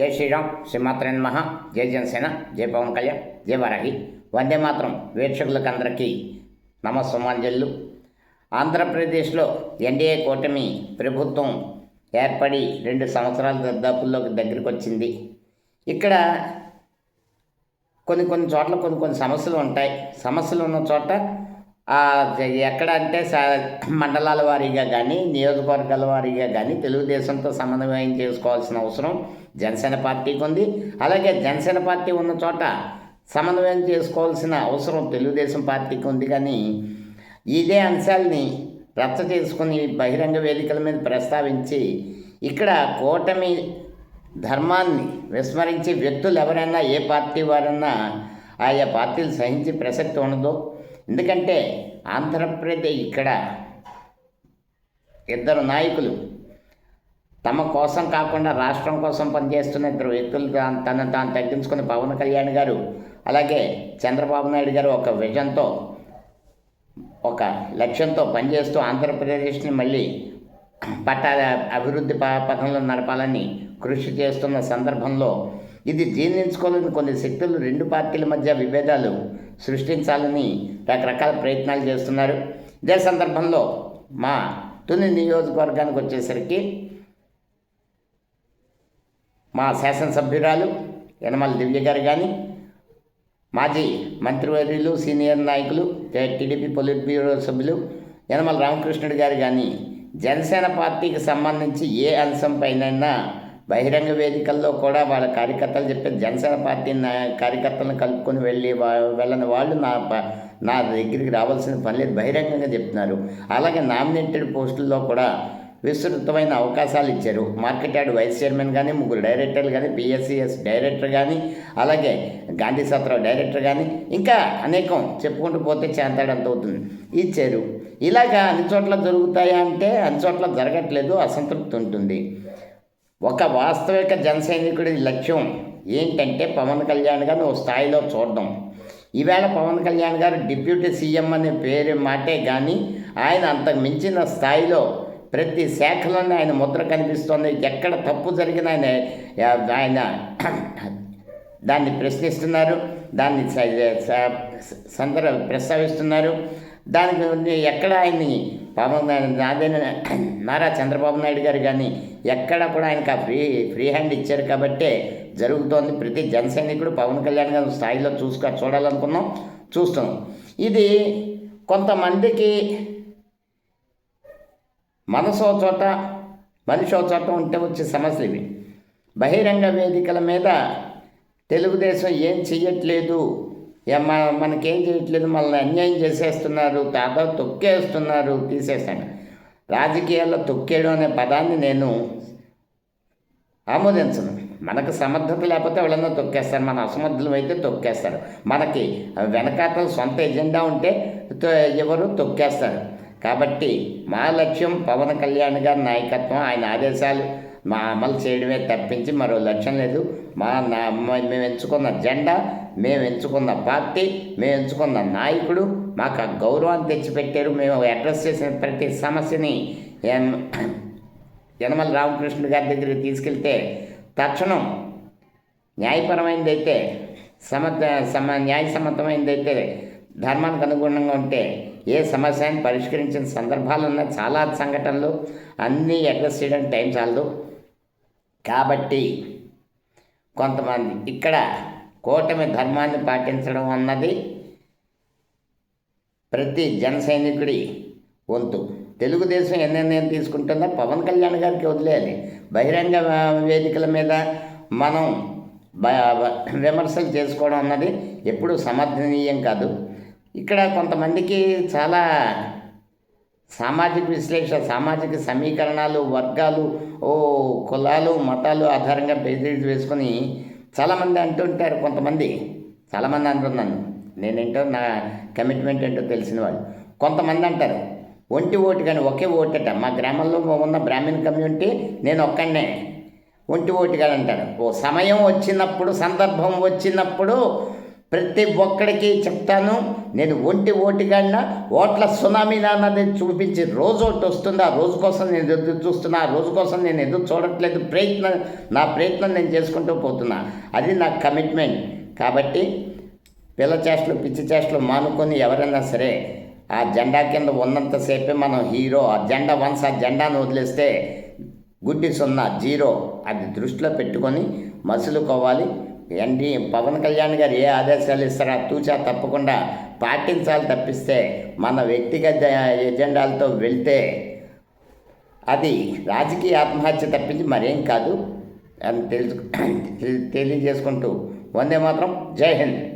జై శ్రీరామ్ శ్రీమాత్ర మహా జై జనసేన జై పవన్ కళ్యాణ్ జై వరహి. వందే మాత్రం వీక్షకులకు అందరికీ నమస్సమాంజలు. ఆంధ్రప్రదేశ్లో ఎన్డీఏ కూటమి ప్రభుత్వం ఏర్పడి రెండు సంవత్సరాల దరిదాపుల్లోకి దగ్గరికి వచ్చింది ఇక్కడ కొన్ని కొన్ని చోట్ల కొన్ని కొన్ని సమస్యలు ఉంటాయి. సమస్యలు ఉన్న చోట ఎక్కడ అంటే మండలాల వారీగా కానీ నియోజకవర్గాల వారీగా కానీ తెలుగుదేశంతో సమన్వయం చేసుకోవాల్సిన అవసరం జనసేన పార్టీకి ఉంది అలాగే జనసేన పార్టీ ఉన్న చోట సమన్వయం చేసుకోవాల్సిన అవసరం తెలుగుదేశం పార్టీకి ఉంది. కానీ ఇదే అంశాలని రచ్చ చేసుకుని బహిరంగ వేదికల మీద ప్రస్తావించి ఇక్కడ కూటమి ధర్మాన్ని విస్మరించి వ్యక్తులు ఎవరైనా ఏ పార్టీ వారన్నా ఆయా పార్టీలు సహించే ప్రసక్తి ఉండదు. ఎందుకంటే ఆంధ్రప్రదేశ్ ఇక్కడ ఇద్దరు నాయకులు తమ కోసం కాకుండా రాష్ట్రం కోసం పనిచేస్తున్న ఇద్దరు వ్యక్తులు తనను తను తాను తగ్గించుకుని పవన్ కళ్యాణ్ గారు అలాగే చంద్రబాబు నాయుడు గారు ఒక విజన్తో ఒక లక్ష్యంతో పనిచేస్తూ ఆంధ్రప్రదేశ్ని మళ్ళీ పట్ట అభివృద్ధి ప పథంలో నడపాలని కృషి చేస్తున్న సందర్భంలో ఇది జీర్ణించుకోలేని కొన్ని శక్తులు రెండు పార్టీల మధ్య విభేదాలు సృష్టించాలని రకరకాల ప్రయత్నాలు చేస్తున్నారు. ఇదే సందర్భంలో మా తుని నియోజకవర్గానికి వచ్చేసరికి మా శాసనసభ్యురాలు యనమల దివ్య గారు కానీ మాజీ మంత్రివర్యులు సీనియర్ నాయకులు టీడీపీ పొలిట్ బ్యూరో సభ్యులు యనమల రామకృష్ణుడు గారు కానీ జనసేన పార్టీకి సంబంధించి ఏ అంశంపైనైనా బహిరంగ వేదికల్లో కూడా వాళ్ళ కార్యకర్తలు చెప్పే జనసేన పార్టీ నా కార్యకర్తలను కలుపుకొని వెళ్ళి వెళ్ళని వాళ్ళు నా నా దగ్గరికి రావాల్సిన పని లేదు బహిరంగంగా చెప్తున్నారు. అలాగే నామినేటెడ్ పోస్టుల్లో కూడా విస్తృతమైన అవకాశాలు ఇచ్చారు. మార్కెట్ యార్డ్ వైస్ చైర్మన్ కానీ ముగ్గురు డైరెక్టర్లు కానీ పిఎస్సిఎస్ డైరెక్టర్ కానీ అలాగే గాంధీ సత్రం డైరెక్టర్ కానీ ఇంకా అనేకం చెప్పుకుంటూ పోతే చేంతాడంత అవుతుంది. ఇచ్చారు. ఇలాగా అన్ని చోట్ల జరుగుతాయా అంటే అన్ని చోట్ల జరగట్లేదు అసంతృప్తి ఉంటుంది. ఒక వాస్తవిక జనసైనికుడి లక్ష్యం ఏంటంటే పవన్ కళ్యాణ్ గారిని ఓ స్థాయిలో చూడడం. ఈవేళ పవన్ కళ్యాణ్ గారు డిప్యూటీ సీఎం అనే పేరు మాటే కానీ ఆయన అంతకు మించిన స్థాయిలో ప్రతి శాఖలోనే ఆయన ముద్ర కనిపిస్తోంది. ఎక్కడ తప్పు జరిగిన ఆయన ఆయన దాన్ని ప్రశ్నిస్తున్నారు. దాన్ని సందర ప్రస్తావిస్తున్నారు. దానికి ఎక్కడ ఆయన్ని పవన్ నాదేన నారా చంద్రబాబు నాయుడు గారు కానీ ఎక్కడ కూడా ఆయనకు ఆ ఫ్రీ ఫ్రీ హ్యాండ్ ఇచ్చారు కాబట్టే జరుగుతోంది. ప్రతి జన సైనికుడు పవన్ కళ్యాణ్ గారి స్థాయిలో చూసుకో చూడాలనుకున్నాం చూస్తున్నాం. ఇది కొంతమందికి మనసో చోట మనిషో చోట ఉంటే వచ్చే సమస్యలు ఇవి. బహిరంగ వేదికల మీద తెలుగుదేశం ఏం చెయ్యట్లేదు ఏ- మనకేం చేయట్లేదు మనల్ని అన్యాయం చేసేస్తున్నారు తాత తొక్కేస్తున్నారు తీసేస్తాను. రాజకీయాల్లో తొక్కేయడం అనే పదాన్ని నేను ఆమోదించను. మనకు సమర్థత లేకపోతే వాళ్ళన్నా తొక్కేస్తారు మన అసమర్థులు అయితే తొక్కేస్తారు. మనకి వెనకాతల సొంత ఎజెండా ఉంటే ఎవరు తొక్కేస్తారు. కాబట్టి మా లక్ష్యం పవన్ కళ్యాణ్ గారి నాయకత్వం ఆయన ఆదేశాలు మా అమలు చేయడమే తప్పించి మరో లక్ష్యం లేదు. మా నా మేము ఎంచుకున్న జెండా మేము ఎంచుకున్న పార్టీ మేము ఎంచుకున్న నాయకుడు మాకు ఆ గౌరవాన్ని తెచ్చిపెట్టారు. మేము అడ్రస్ చేసిన ప్రతి సమస్యని యనమల రామకృష్ణుడు గారి దగ్గరికి తీసుకెళ్తే తక్షణం న్యాయపరమైనదైతే సమర్థ సమ న్యాయసమ్మతమైనదైతే ధర్మానికి అనుగుణంగా ఉంటే ఏ సమస్యని పరిష్కరించిన సందర్భాలు ఉన్న చాలా సంఘటనలు అన్నీ అడ్రస్ చేయడానికి టైం చాలదు. కాబట్టి కొంతమంది ఇక్కడ కూటమి ధర్మాన్ని పాటించడం అన్నది ప్రతి జన సైనికుడి వంతు. తెలుగుదేశం ఎన్నెన్నేం నిర్ణయం తీసుకుంటుందో పవన్ కళ్యాణ్ గారికి వదిలేయాలి. బహిరంగ వేదికల మీద మనం బ- విమర్శలు చేసుకోవడం అన్నది ఎప్పుడూ సమర్థనీయం కాదు. ఇక్కడ కొంతమందికి చాలా సామాజిక విశ్లేషణ సామాజిక సమీకరణాలు వర్గాలు ఓ కులాలు మతాలు ఆధారంగా బెదిరి వేసుకొని చాలామంది అంటుంటారు కొంతమంది. చాలామంది అంటున్నాను. నేనేంటో నా కమిట్మెంట్ ఏంటో తెలిసిన వాళ్ళు. కొంతమంది అంటారు ఒంటి ఓటు కానీ ఒకే ఓటట. మా గ్రామంలో ఉన్న బ్రాహ్మణ్ కమ్యూనిటీ నేను ఒక్కడనే. ఒంటి ఓటు కానీ అంటారు. ఓ సమయం వచ్చినప్పుడు సందర్భం వచ్చినప్పుడు ప్రతి ఒక్కడికి చెప్తాను. నేను ఒంటి ఓటిగాడిన ఓట్ల సునామీ అన్నది చూపించి రోజు ఒకటి వస్తుంది. ఆ రోజు కోసం నేను ఎదురు చూస్తున్నా. ఆ రోజు కోసం నేను ఎదురు చూడట్లేదు. ప్రయత్నం నా ప్రయత్నం నేను చేసుకుంటూ పోతున్నా. అది నా కమిట్మెంట్. కాబట్టి పిల్ల చేష్టలు పిచ్చి చేష్టలు మానుకొని ఎవరైనా సరే ఆ జెండా కింద ఉన్నంతసేపే మనం హీరో ఆ జెండా వన్స్ ఆ జెండాను వదిలేస్తే గుడ్డి సున్నా జీరో అది దృష్టిలో పెట్టుకొని మసులుకోవాలి. ఏంటి పవన్ కళ్యాణ్ గారు ఏ ఆదేశాలు ఇస్తారో తూచా తప్పకుండా పాటించాలి తప్పిస్తే మన వ్యక్తిగత ఎజెండాలతో వెళ్తే అది రాజకీయ ఆత్మహత్య తప్పించి మరేం కాదు అని తెలుసు తెలియజేసుకుంటూ వందే మాత్రం. జై హింద్.